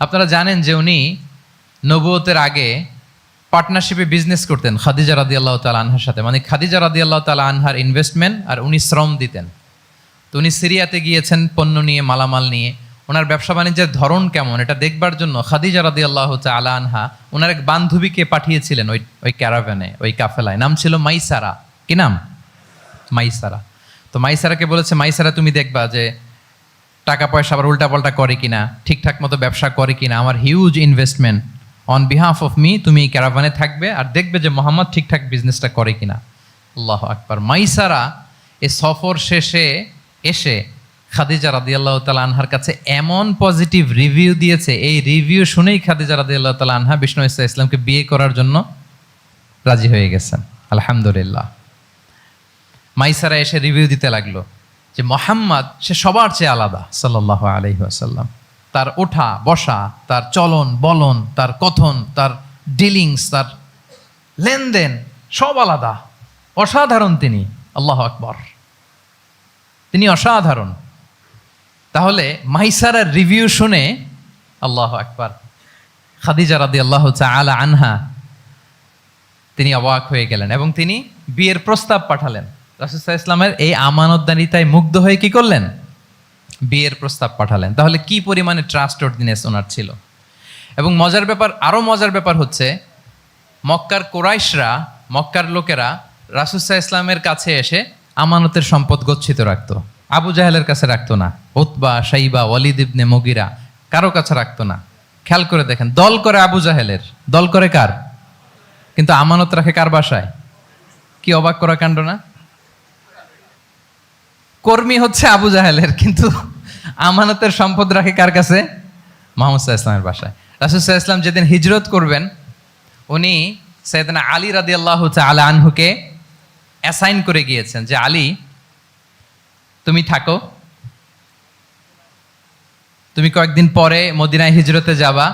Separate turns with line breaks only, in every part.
আপনারা জানেন যে উনি নবুয়তের আগে পার্টনারশিপে বিজনেস করতেন খাদিজা রাদি আল্লাহ তালা আনহার সাথে। মানে খাদিজা রাদি আল্লাহ তালা আনহার ইনভেস্টমেন্ট আর উনি শ্রম দিতেন। তো উনি সিরিয়াতে গিয়েছেন পণ্য নিয়ে, মালামাল নিয়ে। ওনার ব্যবসা বাণিজ্যের ধরন কেমন, এটা দেখবার জন্য খাদিজা রাদি আল্লাহ আলা আনহা ওনার এক বান্ধবীকে পাঠিয়েছিলেন ওই ওই ক্যারাভ্যানে ওই কাফেলায়। নাম ছিল মাইসারা। কি নাম? মাইসারা। তো মাইসারাকে বলেছে, মাইসারা, তুমি দেখবা যে টাকা পয়সা আবার উল্টাপাল্টা করে কিনা, ঠিকঠাক মতো ব্যবসা করে কিনা, আমার huge investment on behalf of me তুমি এই ক্যারাভানে থাকবে আর দেখবে যে মোহাম্মদ ঠিকঠাক বিজনেসটা করে কিনা। আল্লাহ আকবার। মাইসারা এ সফর শেষে এসে খাদিজা রাদিয়াল্লাহ তালা আনহার কাছে এমন পজিটিভ রিভিউ দিয়েছে। এই রিভিউ শুনেই খাদিজা রাদিয়াল্লাহ তালা আনহা বিষ্ণু ইসা ইসলামকে বিয়ে করার জন্য রাজি হয়ে গেছেন। আলহামদুলিল্লাহ। মাইসারা এসে রিভিউ দিতে লাগল। যে মোহাম্মদ, সে সবার চেয়ে আলাদা সাল্লাহ আলহি আসাল্লাম তার ওঠা, বসা, তার চলন, বলন, তার কথন, তার ডিলিংস তার লেনদেন সব আলাদা। অসাধারণ তিনি, আল্লাহ আকবর। তিনি অসাধারণ। তাহলে মাইসারার রিভিউ শুনে আল্লাহ আকবর। খাদিজা রাদি আল্লাহ আলা আনহা, তিনি অবাক হয়ে গেলেন এবং তিনি বিয়ের প্রস্তাব পাঠালেন। রাসুসাহ ইসলামের এই আমানতদারিতায় মুগ্ধ হয়ে কি করলেন? বিয়ের প্রস্তাব পাঠালেন। তাহলে কি পরিমাণে ট্রাস্ট অর্ডিনেস ওনার ছিল? এবং মজার ব্যাপার আরও মজার ব্যাপার হচ্ছে, মক্কার কোরাইশরা, মক্কার লোকেরা রাসুসাহ ইসলামের কাছে এসে আমানতের সম্পদ গচ্ছিত রাখতো। আবু জাহেলের কাছে রাখতো না। উতবা সাইবা ওয়ালিদ ইবনে মগিরা কারও কাছে রাখতো না। খেয়াল করে দেখেন, দল করে আবু জাহেলের। দল করে কার? কিন্তু আমানত রাখে কার বাসায়? কি অবাক করা কাণ্ড না? কর্মী হচ্ছে আবু জাহেলের, কিন্তু আমানতের সম্পদ রাখে কার কাছে? মোহাম্মদ সাহা ইসলামের বাসায়। রাসুল সাহা ইসলাম যেদিন হিজরত করবেন, উনি সৈয়দনা আলী রাদি আল্লাহ আলা আনহুকে অ্যাসাইন করে গিয়েছেন যে, আলী, তুমি থাকো। তুমি কয়েকদিন পরে মদিনায় হিজরতে যাবা।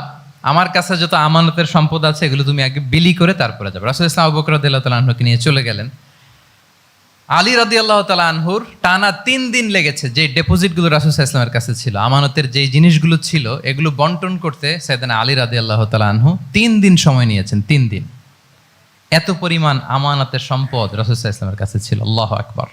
আমার কাছে যত আমানতের সম্পদ আছে, এগুলো তুমি আগে বিলি করে তারপরে যাবে। রাসুল ইসলাম আবু বকর রাদিয়াল্লাহু তাআলা আনহুকে নিয়ে চলে গেলেন। আলী রাদি আল্লাহ তালা আনহুর টানা তিন দিন লেগেছে যে ডেপোজিটগুলো রাসুল ইসলামের কাছে ছিল, আমানতের যে জিনিসগুলো ছিল, এগুলো বন্টন করতে সেদিন আলী রাদি আল্লাহ তালা আনহু তিন দিন সময় নিয়েছেন, তিন দিন। এত পরিমাণ আমানতের সম্পদ রাসুল ইসলামের কাছে ছিল, আল্লাহ আকবার।